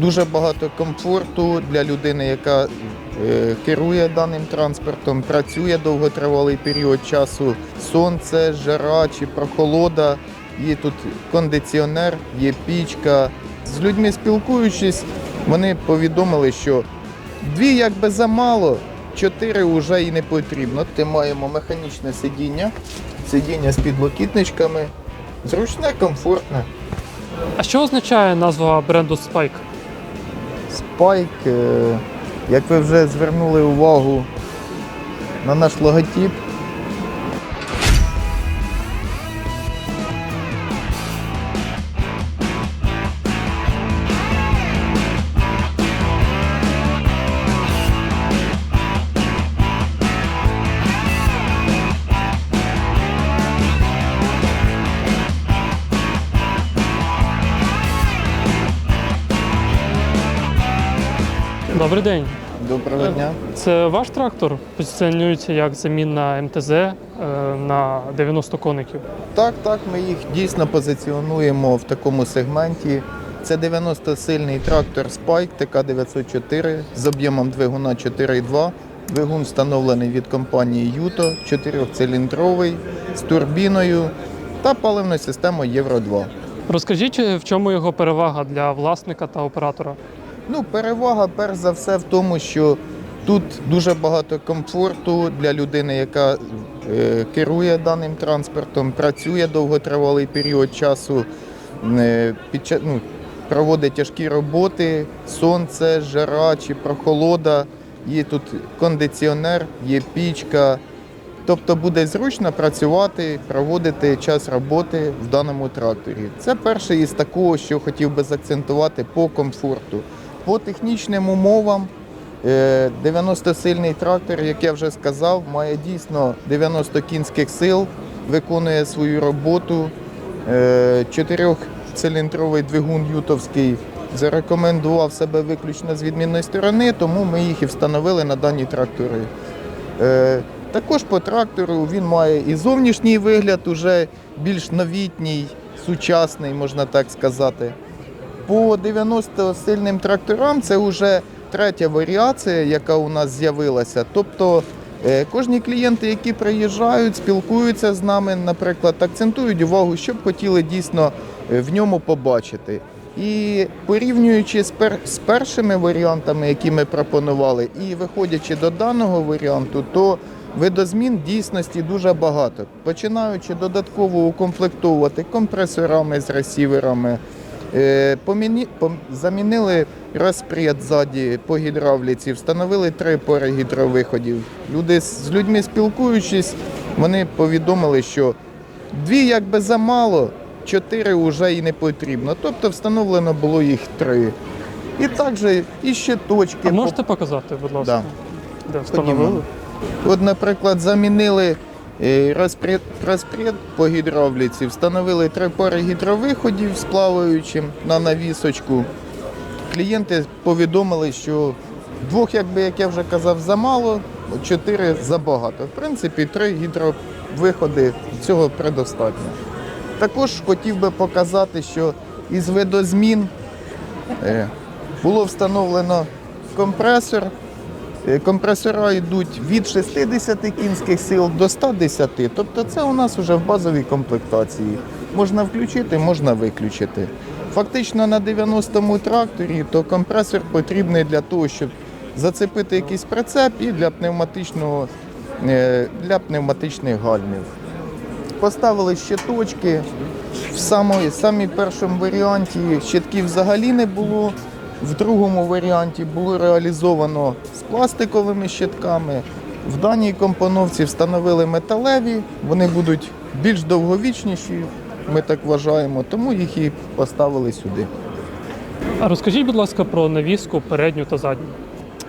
дуже багато комфорту для людини, яка е, керує даним транспортом, працює довготривалий період часу, сонце, жара чи прохолода. Є тут кондиціонер, є пічка. З людьми спілкуючись, вони повідомили, що дві якби замало, чотири вже і не потрібно. Ти маємо механічне сидіння, сидіння з підлокітничками. Зручне, комфортне. А що означає назва бренду Spike? Спайк, е, як ви вже звернули увагу на наш логотип, Добрий день. доброго дня. Це ваш трактор позиціонується як замінна МТЗ е, на 90 коників. Так, так, ми їх дійсно позиціонуємо в такому сегменті. Це 90-сильний трактор Spike ТК-904 з об'ємом двигуна 4,2. Двигун встановлений від компанії Юто, 4-циліндровий, з турбіною та паливною системою Євро 2. Розкажіть, е, в чому його перевага для власника та оператора? Ну, перевага перш за все в тому, що тут дуже багато комфорту для людини, яка е, керує даним транспортом, працює довготривалий період часу, е, під, ну, проводить тяжкі роботи, сонце, жара чи прохолода. Є тут кондиціонер, є пічка. Тобто буде зручно працювати, проводити час роботи в даному тракторі. Це перше із такого, що хотів би заакцентувати по комфорту. По технічним умовам е, 90-сильний трактор, як я вже сказав, має дійсно 90 кінських сил, виконує свою роботу. Е, Чотирьохциліндровий двигун ютовський зарекомендував себе виключно з відмінної сторони, тому ми їх і встановили на дані трактори. Е, Також по трактору він має і зовнішній вигляд, уже більш новітній, сучасний, можна так сказати. По 90 сильним тракторам це вже третя варіація, яка у нас з'явилася. Тобто е, кожні клієнти, які приїжджають, спілкуються з нами, наприклад, акцентують увагу, що б хотіли дійсно е, в ньому побачити. І порівнюючи з, пер, першими варіантами, які ми пропонували, і виходячи до даного варіанту, то видозмін дійсності дуже багато. Починаючи додатково укомплектовувати компресорами з ресіверами, поміні- пом- Замінили розпред ззаді по гідравліці, встановили три пори гідровиходів. Люди з людьми спілкуючись, вони повідомили, що дві якби замало, чотири вже і не потрібно. Тобто встановлено було їх три. І також і ще точки. А можете показати, будь ласка? Де встановили? От, наприклад, замінили е, розпред, розпред по гідравліці, встановили три пари гідровиходів з на навісочку. Клієнти повідомили, що двох, якби, як я вже казав, замало, чотири забагато. В принципі, три гідровиходи цього предостатньо. Також хотів би показати, що із видозмін е, було встановлено компресор. Е, Компресора йдуть від 60 кінських сил до 110. Тобто це у нас вже в базовій комплектації. Можна включити, можна виключити. Фактично на 90-му тракторі то компресор потрібний для того, щоб зацепити якийсь прицеп і для пневматичного е, для пневматичних гальмів. Поставили щиточки. В самої, самій першому варіанті щитків взагалі не було. В другому варіанті було реалізовано з пластиковими щитками. В даній компоновці встановили металеві, вони будуть більш довговічніші, ми так вважаємо, тому їх і поставили сюди. А розкажіть, будь ласка, про навіску передню та задню.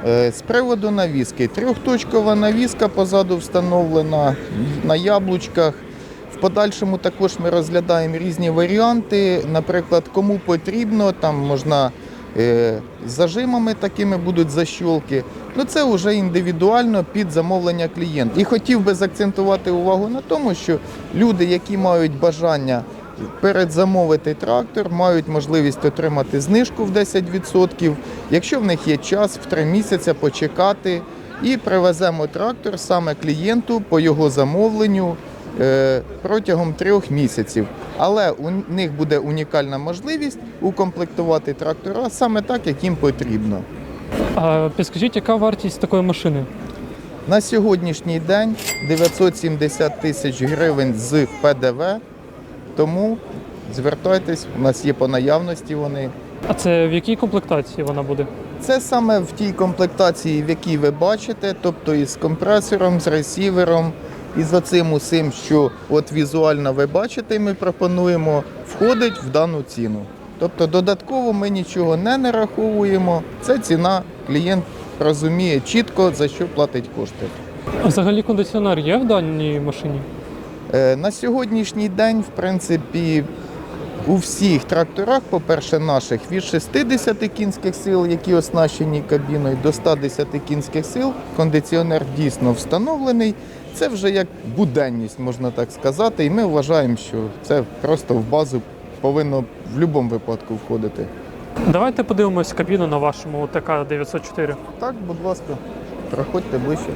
Е, З приводу навіски. Трьохточкова навіска позаду встановлена на яблучках. В подальшому також ми розглядаємо різні варіанти. Наприклад, кому потрібно, там можна зажимами такими будуть защолки. Ну це вже індивідуально під замовлення клієнта. І хотів би заакцентувати увагу на тому, що люди, які мають бажання передзамовити трактор, мають можливість отримати знижку в 10%, якщо в них є час в 3 місяці почекати. І привеземо трактор саме клієнту по його замовленню е, протягом трьох місяців. Але у них буде унікальна можливість укомплектувати трактора саме так, як їм потрібно. А підскажіть, яка вартість такої машини? На сьогоднішній день 970 тисяч гривень з ПДВ. Тому звертайтесь, у нас є по наявності вони. А це в якій комплектації вона буде? Це саме в тій комплектації, в якій ви бачите, тобто із компресором, з ресівером, і з оцим усім, що от візуально ви бачите, ми пропонуємо, входить в дану ціну. Тобто додатково ми нічого не нараховуємо. Це ціна, клієнт розуміє чітко, за що платить кошти. А взагалі кондиціонер є в даній машині? Е, На сьогоднішній день, в принципі, у всіх тракторах, по-перше, наших від 60 кінських сил, які оснащені кабіною, до 110 кінських сил, кондиціонер дійсно встановлений. Це вже як буденність, можна так сказати. І ми вважаємо, що це просто в базу повинно в будь-якому випадку входити. Давайте подивимось кабіну на вашому ТК 904. Так, будь ласка, проходьте ближче.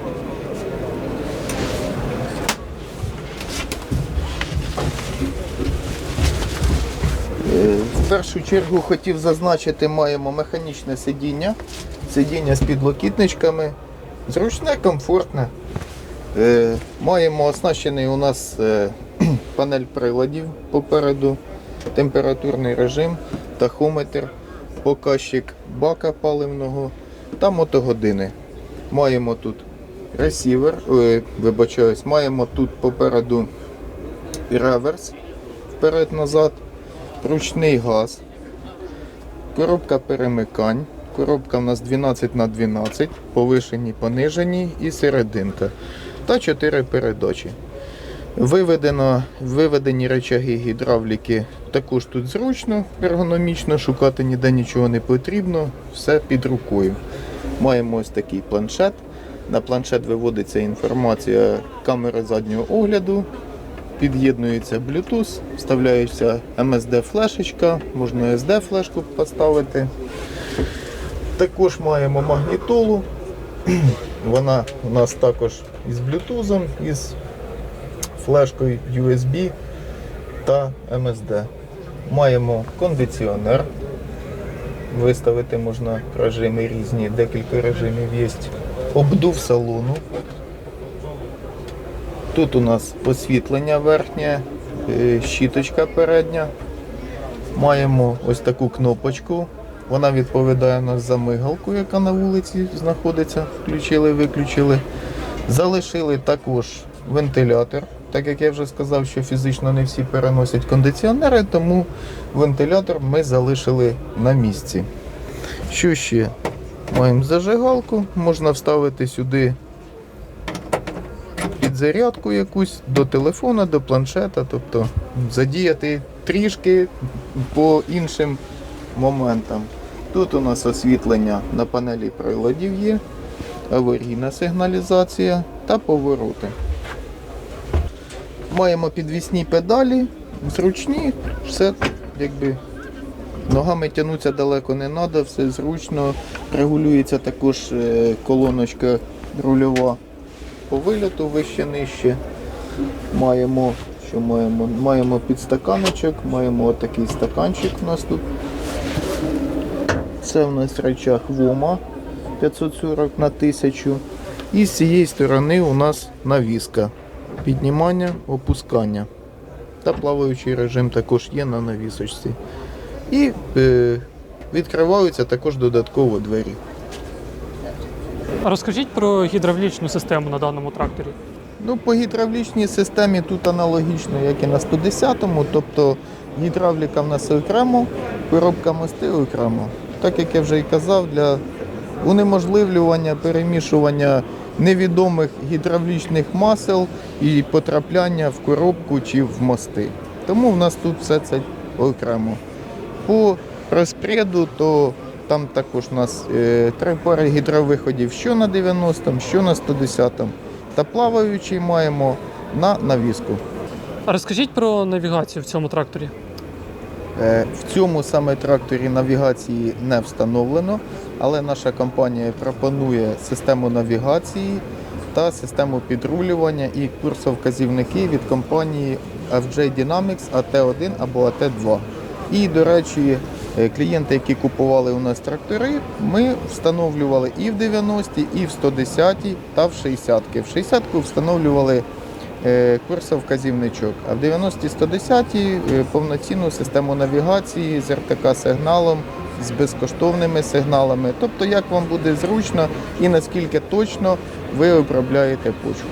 Е, В першу чергу хотів зазначити, маємо механічне сидіння, сидіння з підлокітничками. Зручне, комфортне. Е, Маємо оснащений у нас е, панель приладів попереду, температурний режим, тахометр, показчик бака паливного та мотогодини. Маємо тут ресівер, е, вибачаюсь, маємо тут попереду реверс вперед-назад, ручний газ, коробка перемикань. Коробка у нас 12 на 12, повишені, понижені і серединка. Та 4 передачі. Виведено, виведені речаги гідравліки також тут зручно, ергономічно, шукати ніде нічого не потрібно, все під рукою. Маємо ось такий планшет. На планшет виводиться інформація камери заднього огляду, під'єднується Bluetooth, вставляється MSD-флешечка, можна SD-флешку поставити. Також маємо магнітолу. Вона у нас також із Bluetooth, із флешкою USB та MSD. Маємо кондиціонер. Виставити можна режими різні, декілька режимів є. Обдув салону. Тут у нас освітлення верхнє, е, щіточка передня. Маємо ось таку кнопочку. Вона відповідає у нас за мигалку, яка на вулиці знаходиться. Включили, виключили. Залишили також вентилятор. Так як я вже сказав, що фізично не всі переносять кондиціонери, тому вентилятор ми залишили на місці. Що ще? Маємо зажигалку, можна вставити сюди підзарядку якусь до телефона, до планшета, тобто задіяти трішки по іншим моментам. Тут у нас освітлення на панелі приладів є, аварійна сигналізація та повороти. Маємо підвісні педалі, зручні, все якби ногами тягнутися далеко не треба, все зручно. Регулюється також е, колоночка рульова по вильоту вище нижче. Маємо, що маємо? Маємо підстаканочок, маємо отакий стаканчик у нас тут. Це у нас речах ВОМА 540 на 1000. І з цієї сторони у нас навіска. Піднімання, опускання. Та плаваючий режим також є на навісочці. І е, відкриваються також додатково двері. Розкажіть про гідравлічну систему на даному тракторі. Ну, по гідравлічній системі тут аналогічно, як і на 110-му, тобто гідравліка в нас окремо, коробка мости окремо. Так як я вже і казав, для унеможливлювання перемішування невідомих гідравлічних масел і потрапляння в коробку чи в мости. Тому в нас тут все це окремо. По розпреду, то там також у нас е, три пари гідровиходів, що на 90-му, що на 110-му. Та плаваючий маємо на навіску. А розкажіть про навігацію в цьому тракторі. Е, В цьому саме тракторі навігації не встановлено, але наша компанія пропонує систему навігації та систему підрулювання і курсовказівники від компанії FJ Dynamics AT1 або AT2. І, до речі, е, клієнти, які купували у нас трактори, ми встановлювали і в 90-ті, і в 110-ті та в 60-ки. В 60-ку встановлювали е, курсовказівничок, а в 90-ті 110 е, повноцінну систему навігації з РТК-сигналом, з безкоштовними сигналами. Тобто, як вам буде зручно і наскільки точно ви обробляєте почву.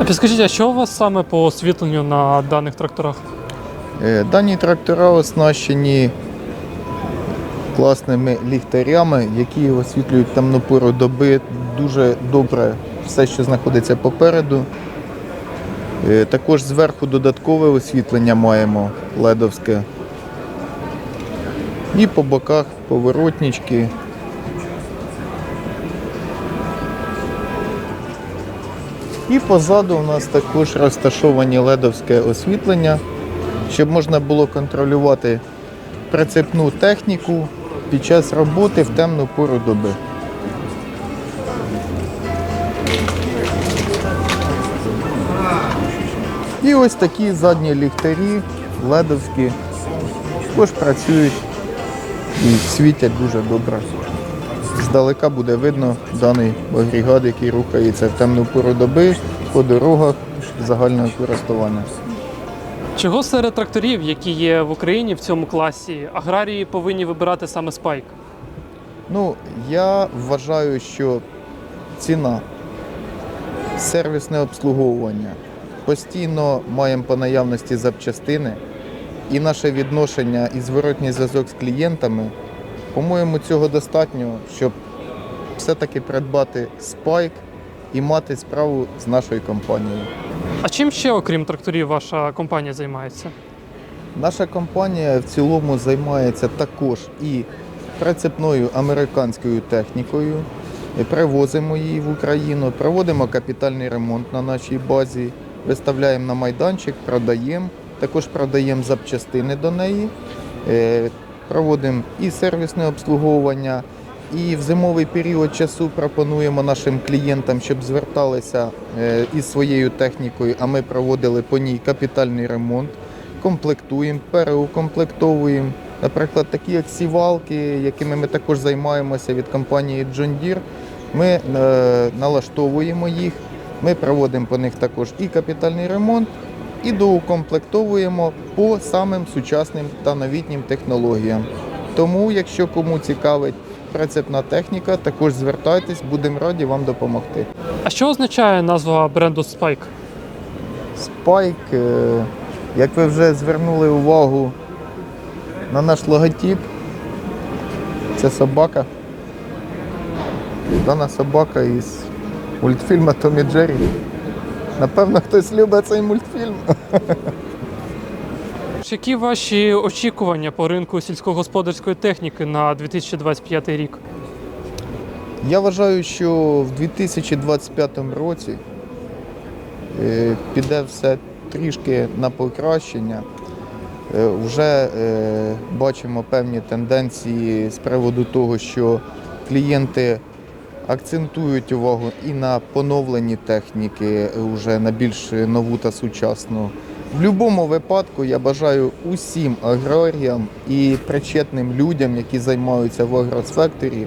А підскажіть, а що у вас саме по освітленню на даних тракторах? Е, Дані трактора оснащені класними ліхтарями, які освітлюють темну пору доби дуже добре все, що знаходиться попереду. Е, Також зверху додаткове освітлення маємо ледовське. І по боках поворотнички. І позаду у нас також розташовані ледовське освітлення, щоб можна було контролювати прицепну техніку під час роботи в темну пору доби. І ось такі задні ліхтарі, ледовські, також працюють і світять дуже добре. Здалека буде видно даний агрегат, який рухається в темну пору доби по дорогах загального користування. Чого серед тракторів, які є в Україні в цьому класі, аграрії повинні вибирати саме спайк? Ну, я вважаю, що ціна, сервісне обслуговування, постійно маємо по наявності запчастини і наше відношення і зворотній зв'язок з клієнтами, по-моєму, цього достатньо, щоб все-таки придбати спайк і мати справу з нашою компанією. А чим ще, окрім тракторів, ваша компанія займається? Наша компанія в цілому займається також і прицепною американською технікою. Привозимо її в Україну, проводимо капітальний ремонт на нашій базі, виставляємо на майданчик, продаємо. Також продаємо запчастини до неї, е, проводимо і сервісне обслуговування, і в зимовий період часу пропонуємо нашим клієнтам, щоб зверталися е, із своєю технікою, а ми проводили по ній капітальний ремонт. Комплектуємо, переукомплектовуємо. Наприклад, такі як сівалки, якими ми також займаємося від компанії John Deere, ми е, налаштовуємо їх, ми проводимо по них також і капітальний ремонт, і доукомплектовуємо по самим сучасним та новітнім технологіям. Тому, якщо кому цікавить прицепна техніка, також звертайтесь, будемо раді вам допомогти. А що означає назва бренду Spike? Спайк, е, як ви вже звернули увагу на наш логотип, це собака. Дана собака із мультфільму Томі Джері. Напевно, хтось любить цей мультфільм. Які ваші очікування по ринку сільськогосподарської техніки на 2025 рік? Я вважаю, що в 2025 році е, піде все трішки на покращення. Е, Вже е, бачимо певні тенденції з приводу того, що клієнти акцентують увагу і на поновлені техніки, вже на більш нову та сучасну. В будь-якому випадку я бажаю усім аграріям і причетним людям, які займаються в агросфекторі,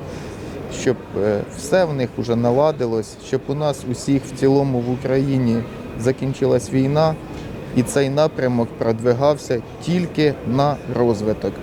щоб е, все в них вже наладилось, щоб у нас усіх в цілому в Україні закінчилась війна, і цей напрямок продвигався тільки на розвиток.